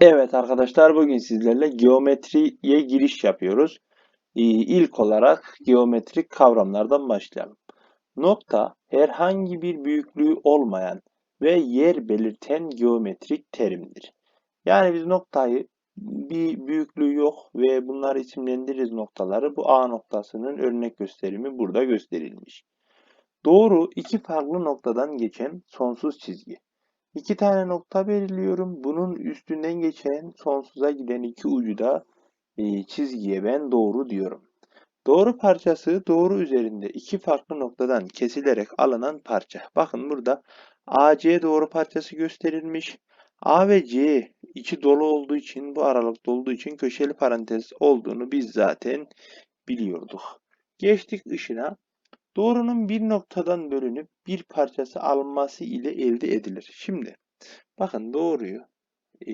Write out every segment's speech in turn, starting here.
Evet arkadaşlar bugün sizlerle geometriye giriş yapıyoruz. Ee, İlk olarak geometrik kavramlardan başlayalım. Nokta herhangi bir büyüklüğü olmayan ve yer belirten geometrik terimdir. Yani biz noktayı bir büyüklüğü yok ve bunları isimlendiririz noktaları. Bu A noktasının örnek gösterimi burada gösterilmiş. Doğru iki farklı noktadan geçen sonsuz çizgi. İki tane nokta belirliyorum. Bunun üstünden geçen sonsuza giden iki ucu da e, çizgiye ben doğru diyorum. Doğru parçası doğru üzerinde iki farklı noktadan kesilerek alınan parça. Bakın burada AC doğru parçası gösterilmiş. A ve C içi dolu olduğu için bu aralıkta olduğu için köşeli parantez olduğunu biz zaten biliyorduk. Geçtik ışına. Doğrunun bir noktadan bölünüp bir parçası alınması ile elde edilir. Şimdi bakın doğruyu e,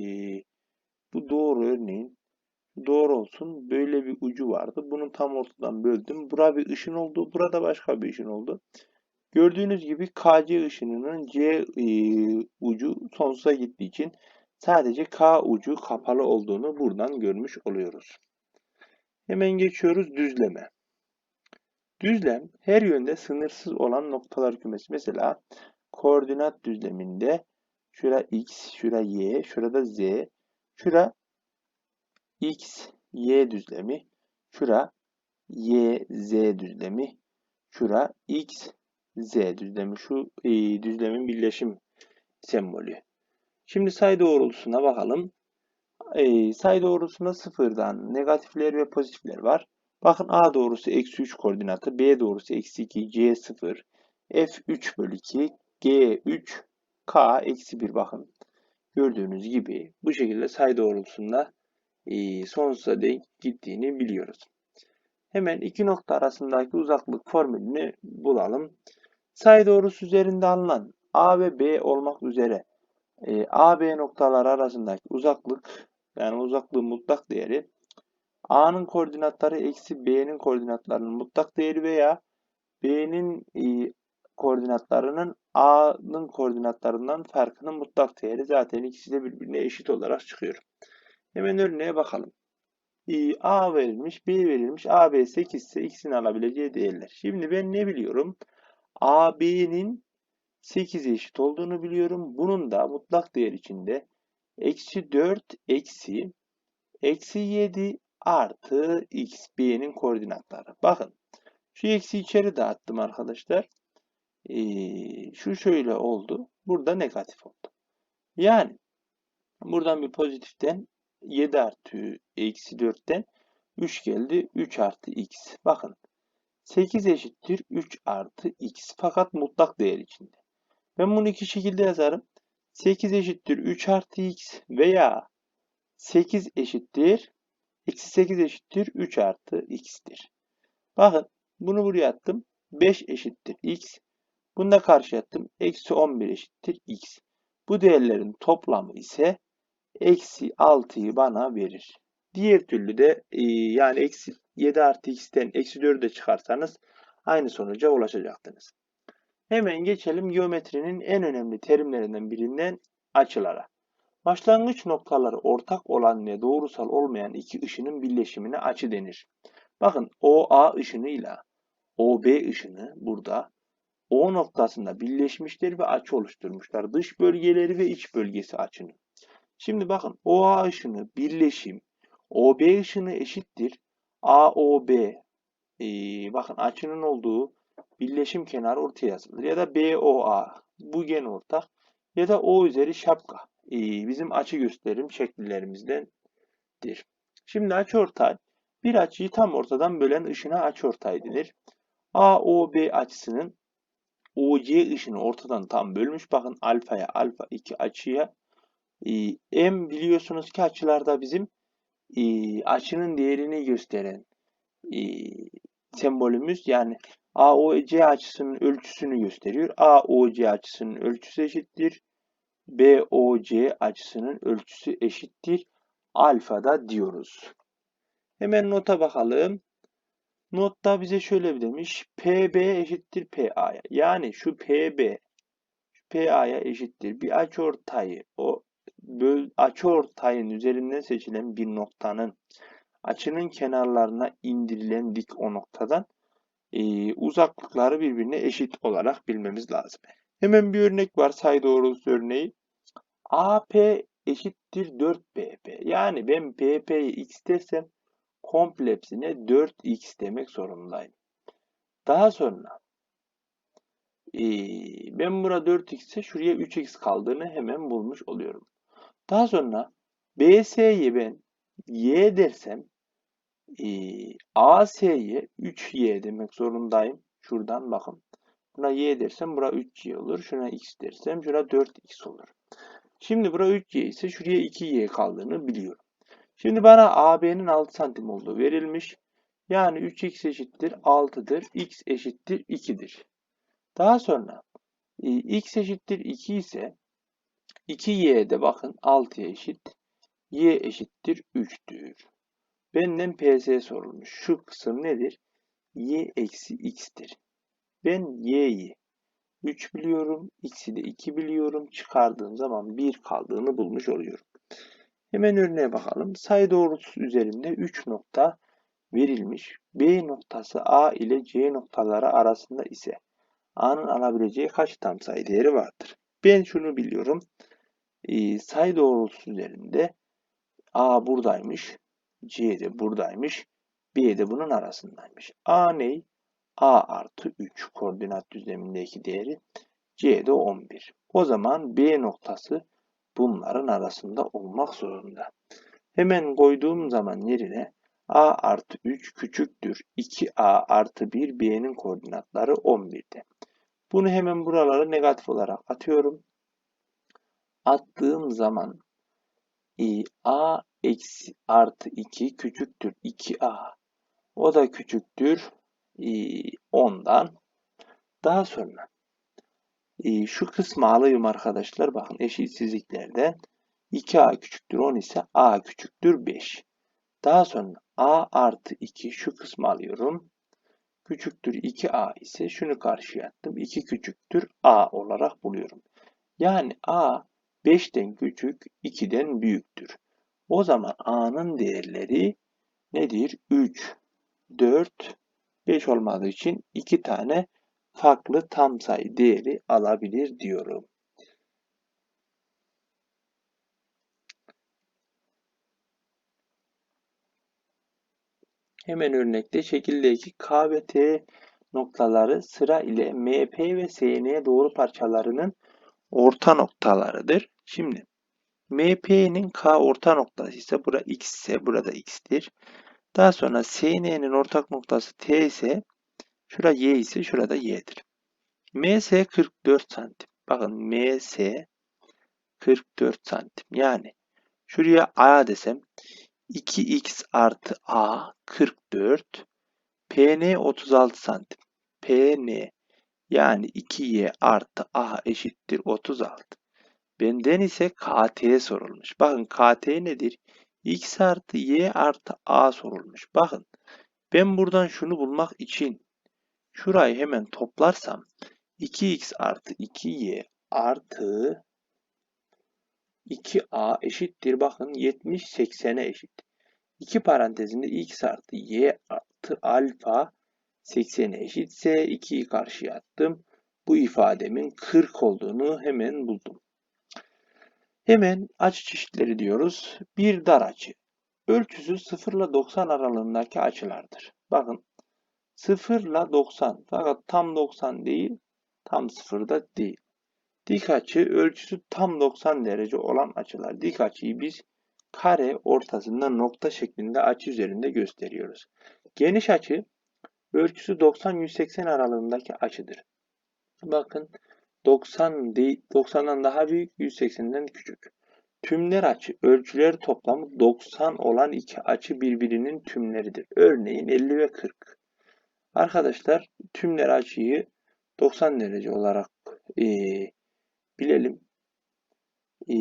bu doğru örneğin doğru olsun böyle bir ucu vardı. Bunu tam ortadan böldüm. Bura bir ışın oldu. Burada başka bir ışın oldu. Gördüğünüz gibi KC ışınının C e, ucu sonsuza gittiği için sadece K ucu kapalı olduğunu buradan görmüş oluyoruz. Hemen geçiyoruz düzleme. Düzlem her yönde sınırsız olan noktalar kümesi. Mesela koordinat düzleminde şura x, şura y, şurada z, şura x, y düzlemi, şura y, z düzlemi, şura x, z düzlemi. Şu e, düzlemin birleşim sembolü. Şimdi sayı doğrultusuna bakalım. E, sayı doğrultusunda sıfırdan negatifler ve pozitifler var. Bakın A doğrusu eksi 3 koordinatı, B doğrusu eksi 2, C 0, F 3 bölü 2, G 3, K eksi 1 bakın. Gördüğünüz gibi bu şekilde sayı doğrultusunda e, sonsuza denk gittiğini biliyoruz. Hemen iki nokta arasındaki uzaklık formülünü bulalım. Sayı doğrusu üzerinde alınan A ve B olmak üzere e, A, B noktaları arasındaki uzaklık yani uzaklığın mutlak değeri A'nın koordinatları eksi B'nin koordinatlarının mutlak değeri veya B'nin e, koordinatlarının A'nın koordinatlarından farkının mutlak değeri zaten ikisi de birbirine eşit olarak çıkıyor. Hemen örneğe bakalım. E, A verilmiş, B verilmiş. AB 8 ise x'in alabileceği değerler. Şimdi ben ne biliyorum? AB'nin 8'e eşit olduğunu biliyorum. Bunun da mutlak değer içinde eksi 4 eksi eksi 7 artı x b'nin koordinatları. Bakın şu eksi içeri dağıttım arkadaşlar. Ee, şu şöyle oldu. Burada negatif oldu. Yani buradan bir pozitiften 7 artı eksi 4'ten 3 geldi. 3 artı x. Bakın 8 eşittir 3 artı x. Fakat mutlak değer içinde. Ben bunu iki şekilde yazarım. 8 eşittir 3 artı x veya 8 eşittir Eksi 8 eşittir 3 artı x'tir. Bakın bunu buraya attım. 5 eşittir x. Bunu da karşı attım. Eksi 11 eşittir x. Bu değerlerin toplamı ise eksi 6'yı bana verir. Diğer türlü de e, yani eksi 7 artı x'ten eksi 4'e çıkarsanız aynı sonuca ulaşacaktınız. Hemen geçelim geometrinin en önemli terimlerinden birinden açılara. Başlangıç noktaları ortak olan ve doğrusal olmayan iki ışının birleşimine açı denir. Bakın OA ışınıyla OB ışını burada O noktasında birleşmişler ve açı oluşturmuşlar. Dış bölgeleri ve iç bölgesi açının. Şimdi bakın OA ışını birleşim OB ışını eşittir. AOB ee, bakın açının olduğu birleşim kenarı ortaya yazılır. Ya da BOA bu gen ortak ya da O üzeri şapka bizim açı gösterim şekillerimizdendir. Şimdi açıortay bir açıyı tam ortadan bölen ışına açıortay denir. AOB açısının OC ışını ortadan tam bölmüş. Bakın alfaya alfa 2 açıya M biliyorsunuz ki açılarda bizim açının değerini gösteren sembolümüz yani AOC açısının ölçüsünü gösteriyor. AOC açısının ölçüsü eşittir. BOC açısının ölçüsü eşittir alfada diyoruz. Hemen nota bakalım. Notta bize şöyle bir demiş. PB eşittir PA'ya. Yani şu PB PA'ya eşittir. Bir açıortayı o böl açıortayın üzerinden seçilen bir noktanın açının kenarlarına indirilen dik o noktadan e, uzaklıkları birbirine eşit olarak bilmemiz lazım. Hemen bir örnek var say doğrusu örneği. AP eşittir 4BP. Yani ben BP'yi x dersem komple hepsine 4x demek zorundayım. Daha sonra e, ben burada 4x ise şuraya 3x kaldığını hemen bulmuş oluyorum. Daha sonra BS'yi ben y dersem e, AS'ye 3y demek zorundayım. Şuradan bakın. Buna y dersem bura 3y olur. Şuna x dersem şura 4x olur. Şimdi bura 3y ise şuraya 2y kaldığını biliyorum. Şimdi bana AB'nin 6 santim olduğu verilmiş. Yani 3x eşittir 6'dır. x eşittir 2'dir. Daha sonra e, x eşittir 2 ise 2y'de bakın 6'ya eşit. y eşittir 3'tür. Benden ps sorulmuş. Şu kısım nedir? y eksi x'tir. Ben y'yi 3 biliyorum. X'i de 2 biliyorum. Çıkardığım zaman 1 kaldığını bulmuş oluyorum. Hemen örneğe bakalım. Sayı doğrultusu üzerinde 3 nokta verilmiş. B noktası A ile C noktaları arasında ise A'nın alabileceği kaç tam sayı değeri vardır? Ben şunu biliyorum. Ee, sayı doğrultusu üzerinde A buradaymış. C de buradaymış. B de bunun arasındaymış. A ney? A artı 3 koordinat düzlemindeki değeri. C de 11. O zaman B noktası bunların arasında olmak zorunda. Hemen koyduğum zaman yerine A artı 3 küçüktür. 2A artı 1 B'nin koordinatları 11'de. Bunu hemen buralara negatif olarak atıyorum. Attığım zaman e, A eksi artı 2 küçüktür 2A. O da küçüktür 10'dan. Daha sonra e, şu kısmı alayım arkadaşlar. Bakın eşitsizliklerden 2A küçüktür 10 ise A küçüktür 5. Daha sonra A artı 2 şu kısmı alıyorum. Küçüktür 2A ise şunu karşıya attım. 2 küçüktür A olarak buluyorum. Yani A 5'ten küçük 2'den büyüktür. O zaman A'nın değerleri nedir? 3, 4, 5 olmadığı için 2 tane farklı tam sayı değeri alabilir diyorum. Hemen örnekte şekildeki K ve T noktaları sıra ile MP ve SN doğru parçalarının orta noktalarıdır. Şimdi MP'nin K orta noktası ise burada X ise burada X'tir. Daha sonra SN'nin ortak noktası T ise şurada Y ise şurada Y'dir. MS 44 santim. Bakın MS 44 santim. Yani şuraya A desem 2x artı a 44 pn 36 santim. pn yani 2y artı a eşittir 36. Benden ise kt sorulmuş. Bakın kt nedir? X artı y artı a sorulmuş. Bakın ben buradan şunu bulmak için şurayı hemen toplarsam 2x artı 2y artı 2a eşittir. Bakın 70 80'e eşit. İki parantezinde x artı y artı alfa 80'e eşitse 2'yi karşıya attım. Bu ifademin 40 olduğunu hemen buldum. Hemen açı çeşitleri diyoruz. Bir dar açı. Ölçüsü 0 ile 90 aralığındaki açılardır. Bakın 0 ile 90 fakat tam 90 değil, tam 0 da değil. Dik açı ölçüsü tam 90 derece olan açılar. Dik açıyı biz kare ortasında nokta şeklinde açı üzerinde gösteriyoruz. Geniş açı ölçüsü 90-180 aralığındaki açıdır. Bakın 90 değil, 90'dan daha büyük, 180'den küçük. Tümler açı ölçüleri toplamı 90 olan iki açı birbirinin tümleridir. Örneğin 50 ve 40. Arkadaşlar tümler açıyı 90 derece olarak e, bilelim. E,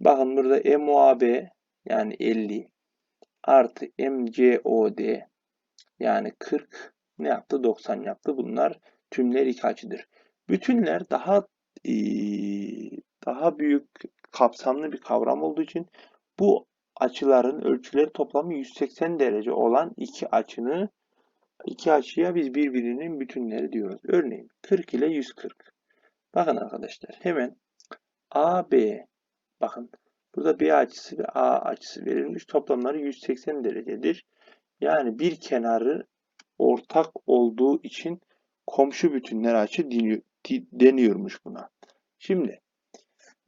bakın burada MOAB yani 50 artı MCOD yani 40 ne yaptı? 90 yaptı. Bunlar tümler iki açıdır. Bütünler daha daha büyük kapsamlı bir kavram olduğu için bu açıların ölçüleri toplamı 180 derece olan iki açını iki açıya biz birbirinin bütünleri diyoruz. Örneğin 40 ile 140. Bakın arkadaşlar hemen AB bakın burada B açısı ve A açısı verilmiş. Toplamları 180 derecedir. Yani bir kenarı ortak olduğu için komşu bütünler açı deniyormuş buna. Şimdi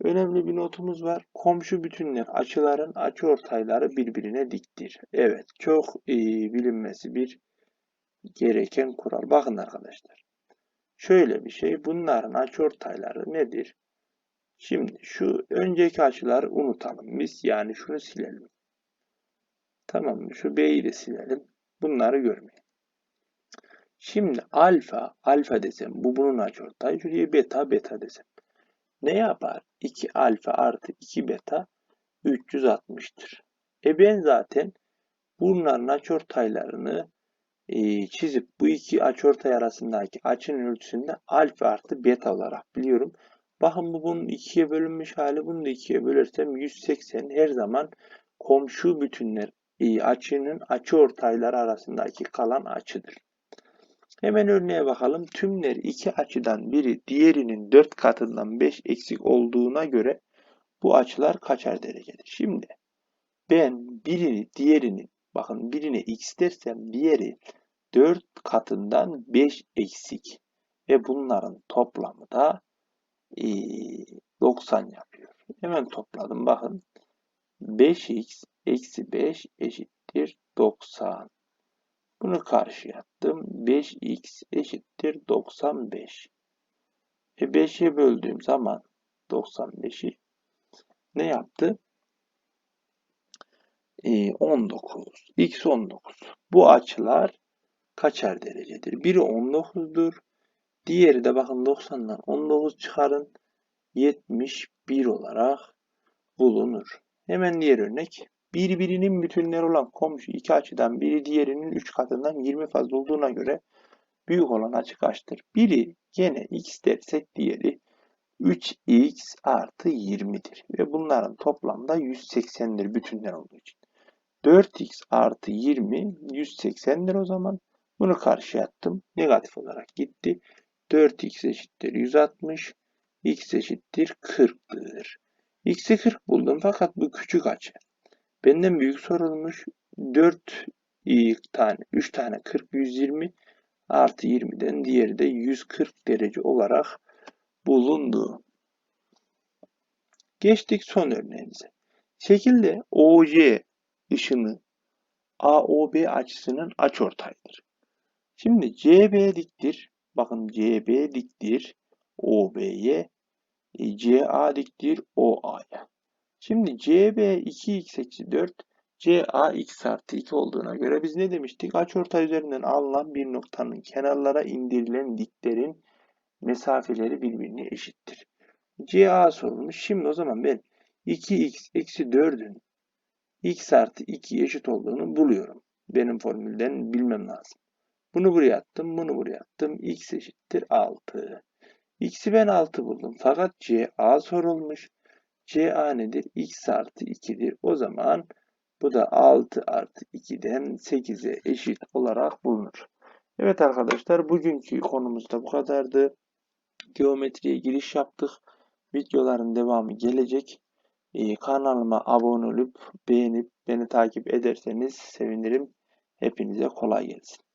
önemli bir notumuz var. Komşu bütünler açıların açıortayları birbirine diktir. Evet çok iyi bilinmesi bir gereken kural. Bakın arkadaşlar. Şöyle bir şey. Bunların açıortayları nedir? Şimdi şu önceki açıları unutalım biz. Yani şunu silelim. Tamam mı? Şu B'yi de silelim. Bunları görmeyin. Şimdi alfa, alfa desem bu bunun açıortayı. Şuraya beta, beta desem. Ne yapar? 2 alfa artı 2 beta 360'tır. E ben zaten bunların açıortaylarını e, çizip bu iki açıortay arasındaki açının ölçüsünde alfa artı beta olarak biliyorum. Bakın bu bunun ikiye bölünmüş hali. Bunu da ikiye bölersem 180 her zaman komşu bütünler e, açının açıortayları arasındaki kalan açıdır. Hemen örneğe bakalım. Tümler iki açıdan biri diğerinin 4 katından 5 eksik olduğuna göre bu açılar kaçar derecedir? Şimdi ben birini diğerini bakın birine x dersem diğeri 4 katından 5 eksik ve bunların toplamı da 90 yapıyor. Hemen topladım bakın. 5x eksi 5 eşittir 90. Bunu karşıya attım. 5x eşittir 95. E 5'e böldüğüm zaman 95'i ne yaptı? E 19. X 19. Bu açılar kaçar derecedir? Biri 19'dur. Diğeri de bakın 90'dan 19 çıkarın. 71 olarak bulunur. Hemen diğer örnek birbirinin bütünleri olan komşu iki açıdan biri diğerinin 3 katından 20 fazla olduğuna göre büyük olan açı kaçtır? Biri gene x dersek diğeri 3x artı 20'dir. Ve bunların toplamda 180'dir bütünler olduğu için. 4x artı 20 180'dir o zaman. Bunu karşıya attım. Negatif olarak gitti. 4x eşittir 160. x eşittir 40'dır. x'i 40 buldum fakat bu küçük açı. Benden büyük sorulmuş. 4 tane, 3 tane 40, 120 artı 20'den diğeri de 140 derece olarak bulundu. Geçtik son örneğimize. Şekilde OC ışını AOB açısının açıortayıdır. Şimdi CB diktir. Bakın CB diktir OB'ye. E, CA diktir OA'ya. Şimdi CB 2x eksi 4 CA x artı 2 olduğuna göre biz ne demiştik? Açıortay üzerinden alınan bir noktanın kenarlara indirilen diklerin mesafeleri birbirine eşittir. CA sorulmuş. Şimdi o zaman ben 2x eksi 4'ün x artı 2 eşit olduğunu buluyorum. Benim formülden bilmem lazım. Bunu buraya attım, bunu buraya attım. x eşittir 6. x'i ben 6 buldum. Fakat CA sorulmuş. CA nedir? X artı 2'dir. O zaman bu da 6 artı 2'den 8'e eşit olarak bulunur. Evet arkadaşlar bugünkü konumuz da bu kadardı. Geometriye giriş yaptık. Videoların devamı gelecek. Ee, kanalıma abone olup beğenip beni takip ederseniz sevinirim. Hepinize kolay gelsin.